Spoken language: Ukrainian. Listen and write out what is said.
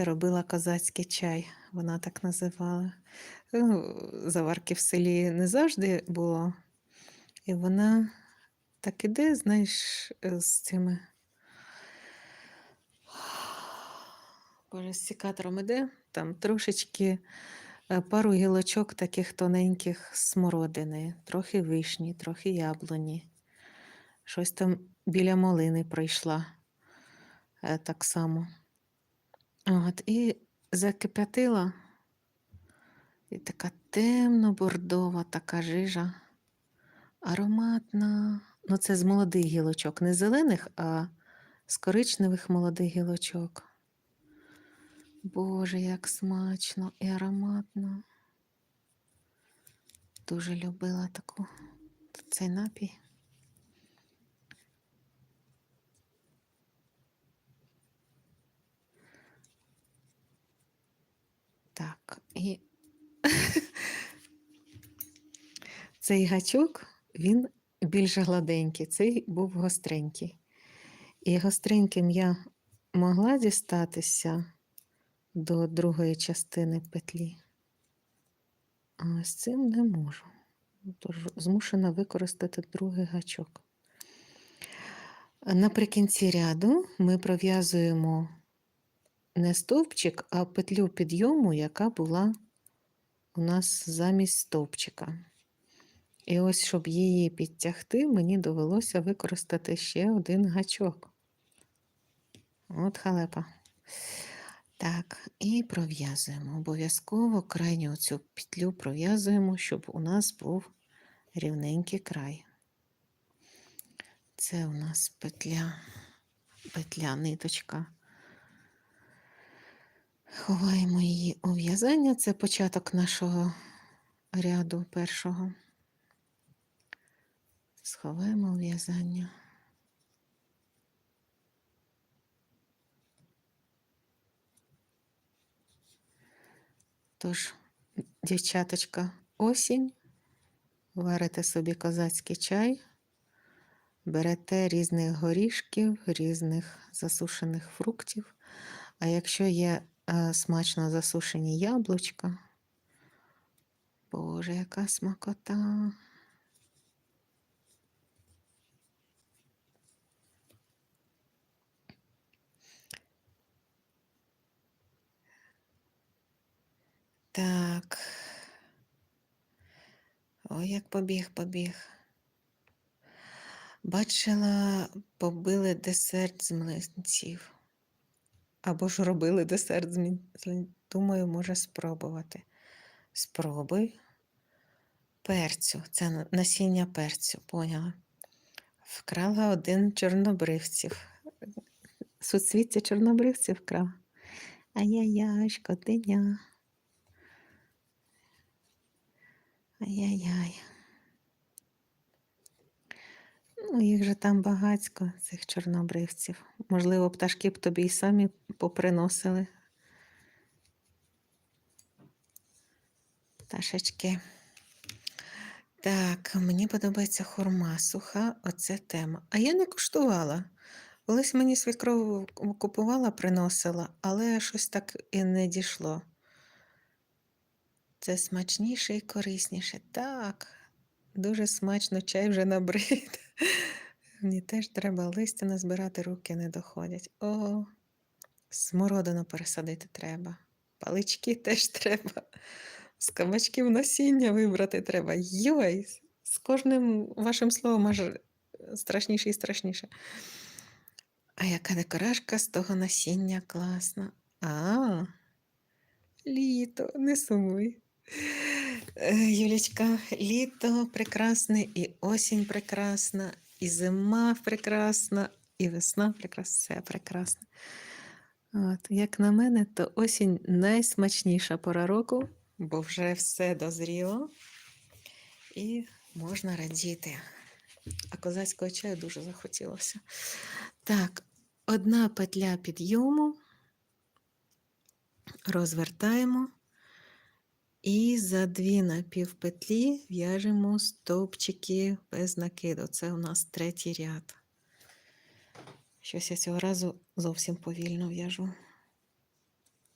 робила козацький чай, вона так називала. Ну, заварки в селі не завжди було. І вона так іде, знаєш, е, з цими. Боже, з сікатором іде, там трошечки е, пару гілочок таких тоненьких смородини, трохи вишні, трохи яблуні. Щось там біля малини пройшла е, так само. От, і закип'ятила, і така темно-бордова така жижа, ароматна. Ну, це з молодих гілочок, не зелених, а з коричневих молодих гілочок. Боже, як смачно і ароматно. Дуже любила таку цей напій. Так, і цей гачок, він більш гладенький, цей був гостренький. І гостреньким я могла дістатися до другої частини петлі, а з цим не можу. Тож змушена використати другий гачок. Наприкінці ряду ми пров'язуємо не стовпчик, а петлю підйому, яка була у нас замість стовпчика. І ось, щоб її підтягти, мені довелося використати ще один гачок. От халепа. Так, і пров'язуємо. Обов'язково крайню цю петлю пров'язуємо, щоб у нас був рівненький край. Це у нас петля, петля, ниточка. Ховаємо її у в'язання. Це початок нашого ряду першого. Сховаємо в'язання. Тож, дівчаточка, осінь, варите собі козацький чай, берете різних горішків, різних засушених фруктів. А якщо є смачно засушені яблучка, Боже, яка смакота. Так. Ой, як побіг, побіг. Бачила, побили десерт з млинців. Або ж робили десерт з млинців. Думаю, може спробувати. Спробуй. Перцю, це насіння перцю, поняла. Вкрала один чорнобривців. Суцвіття чорнобривців вкрала. Ай-яй-яй, шкотиня. Ай-яй-яй. Ну, їх же там багацько, цих чорнобривців. Можливо, пташки б тобі й самі поприносили. Пташечки. Так, мені подобається хурма суха, оце тема. А я не куштувала. Колись мені свекрову купувала, приносила, але щось так і не дійшло. Це смачніше і корисніше. Так, дуже смачно, чай вже набрид. Мені теж треба листя назбирати, руки не доходять. О, смородину пересадити треба. Палички теж треба. З кабачків насіння вибрати треба. Йой! З кожним вашим словом аж страшніше і страшніше. А яка декорашка з того насіння класна. А, літо, не сумуй. Е, Юлічка, літо прекрасне, і осінь прекрасна, і зима прекрасна, і весна прекрасна, все прекрасне. От, як на мене, то осінь найсмачніша пора року, бо вже все дозріло і можна радіти. А козацького чаю дуже захотілося. Так, одна петля підйому, розвертаємо. І за дві напівпетлі в'яжемо стовпчики без накиду. Це у нас третій ряд. Щось я цього разу зовсім повільно в'яжу.